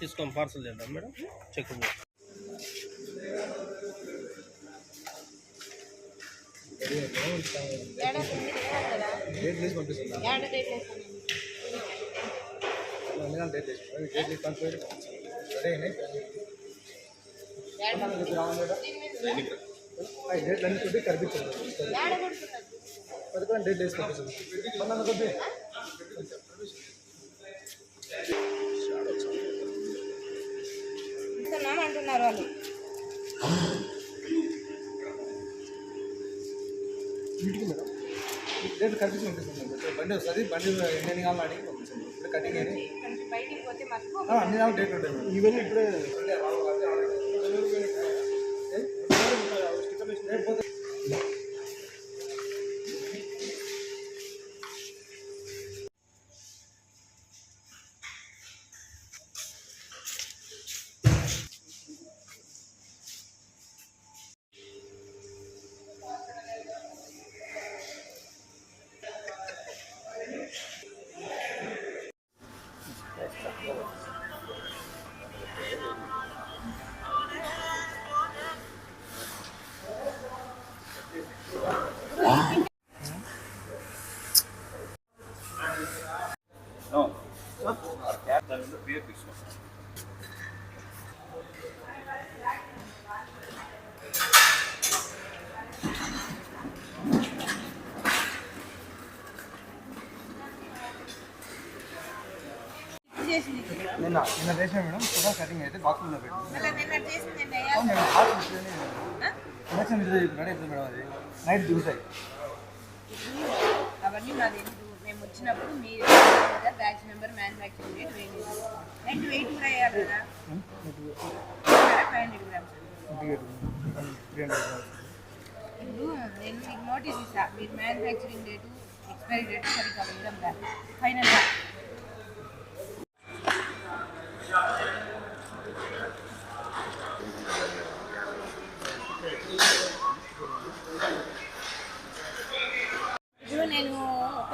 తీసుకోండి పార్సల్ చేద్దాం madam check date lease పంపిస్తున్నా అందుకని date lease date lease confirm ready అయినాయి డేట్ అన్ని కొద్ది కనిపించండి పదకొండు డేట్ లీజ్ ఇంటికి మేడం డేట్ కనిపించి పంపిస్తుంది బండి వస్తుంది బండి ఎన్ని కావాలని అడిగి పంపిస్తుంది ఇప్పుడు కటింగ్ అని కొంచెం బయటికి పోతే మాకు ఆ, అన్ని కావాలి డేట్ ఉంటాయి మేడం ఇవన్నీ ఇప్పుడే నిన్న నిన్న చేసిన మేడం ఫోటో కటింగ్ అయితే ఆ? ఎలక్షన్ విజిట్ చెప్పినాడు ఎప్పుడు మేడం అది? నైట్ దిగుతాయి అవన్నీ మాది మేము వచ్చినప్పుడు కదా బ్యాచ్ నెంబర్ మ్యానుఫ్యాక్చరింగ్ రేట్ వేయలేదు నెట్ వెయిట్ కూడా వేయాలి కదా? ఫైవ్ హండ్రెడ్ గ్రామ్స్ ఇప్పుడు నేను మీకు నోటీస్ ఇస్తా. మీరు మ్యానుఫ్యాక్చరింగ్ డేటు ఎక్స్పైరీ డేట్ సరిగ్గా వేయడం కాదు ఫైనల్గా ఇప్పుడు నేను పది రోజుల తర్వాత డేట్ వేసా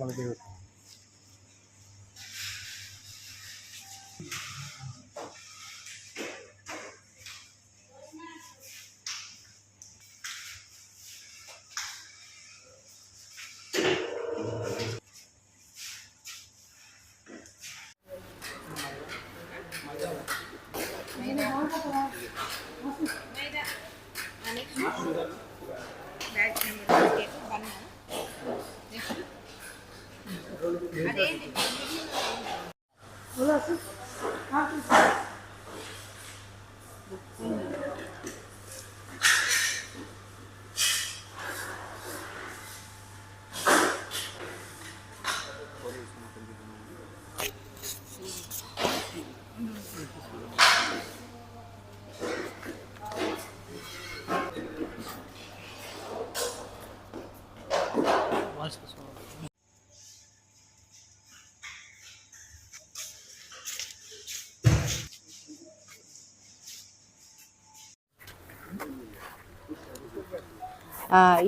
വളരെ అదేంటి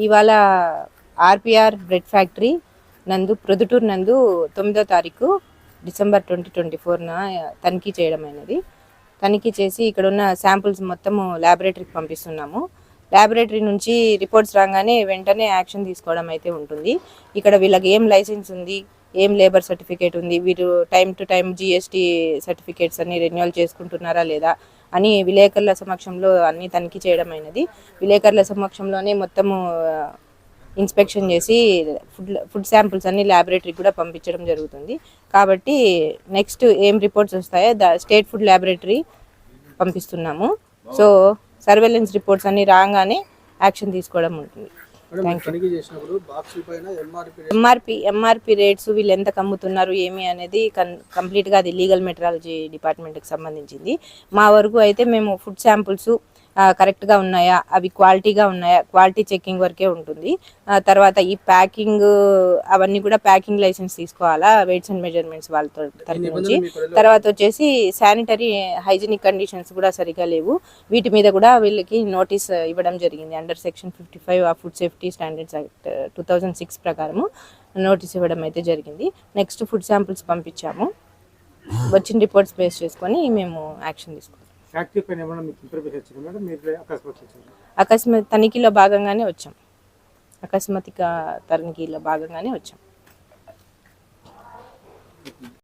ఇవాళ ఆర్పిఆర్ బ్రెడ్ ఫ్యాక్టరీ నందు ప్రొదుటూరు నందు తొమ్మిదో తారీఖు డిసెంబర్ ట్వంటీ ట్వంటీ ఫోర్న తనిఖీ చేయడం అయినది తనిఖీ చేసి ఇక్కడ ఉన్న శాంపుల్స్ మొత్తము ల్యాబొరేటరీకి పంపిస్తున్నాము. ల్యాబొరేటరీ నుంచి రిపోర్ట్స్ రాగానే వెంటనే యాక్షన్ తీసుకోవడం అయితే ఉంటుంది. ఇక్కడ వీళ్ళకి ఏం లైసెన్స్ ఉంది ఏం లేబర్ సర్టిఫికేట్ ఉంది వీరు time to time GST certificates అన్ని రెన్యువల్ చేసుకుంటున్నారా లేదా అని విలేకరుల సమక్షంలో అన్ని తనిఖీ చేయడం అయినది విలేకరుల సమక్షంలోనే మొత్తము ఇన్స్పెక్షన్ చేసి ఫుడ్ ఫుడ్ శాంపిల్స్ అన్ని ల్యాబొరేటరీకి కూడా పంపించడం జరుగుతుంది. కాబట్టి నెక్స్ట్ ఏం రిపోర్ట్స్ వస్తాయో ద స్టేట్ ఫుడ్ ల్యాబొరేటరీ పంపిస్తున్నాము. సో సర్వేలెన్స్ రిపోర్ట్స్ అన్ని రాగానే యాక్షన్ తీసుకోవడం ఉంటుంది. ఎంఆర్పి ఎంఆర్పి రేట్స్ వీళ్ళు ఎంత కమ్ముతున్నారు ఏమి అనేది కంప్లీట్గా అది లీగల్ మెట్రాలజీ డిపార్ట్మెంట్కి సంబంధించింది. మా వరకు అయితే మేము ఫుడ్ శాంపుల్స్ కరెక్ట్గా ఉన్నాయా? అవి క్వాలిటీగా ఉన్నాయా? క్వాలిటీ చెకింగ్ వరకే ఉంటుంది. ఆ తర్వాత ఈ ప్యాకింగ్ అవన్నీ కూడా ప్యాకింగ్ లైసెన్స్ తీసుకోవాలా? వెయిట్స్ అండ్ మెజర్మెంట్స్ వాళ్ళతో తరపు నుంచి. తర్వాత వచ్చేసి శానిటరీ హైజీనిక్ కండిషన్స్ కూడా సరిగా లేవు. వీటి మీద కూడా వీళ్ళకి నోటీస్ ఇవ్వడం జరిగింది. అండర్ సెక్షన్ ఫిఫ్టీ ఫైవ్ ఆ food safety standards act two thousand six ప్రకారము నోటీస్ ఇవ్వడం అయితే జరిగింది. నెక్స్ట్ ఫుడ్ శాంపిల్స్ పంపించాము. వచ్చిన రిపోర్ట్స్ బేస్ చేసుకొని మేము యాక్షన్ తీసుకుంటాం ఫ్యాక్టరీ పైన ఏమైనా మీకు ఇన్ఫర్మేషన్ వచ్చింది మేడం మీరు అకస్మాత్ వచ్చింది అకస్మాత్ తనిఖీలో భాగంగానే వచ్చాం. అకస్మాత్తుగా తనిఖీలో భాగంగానే వచ్చాం.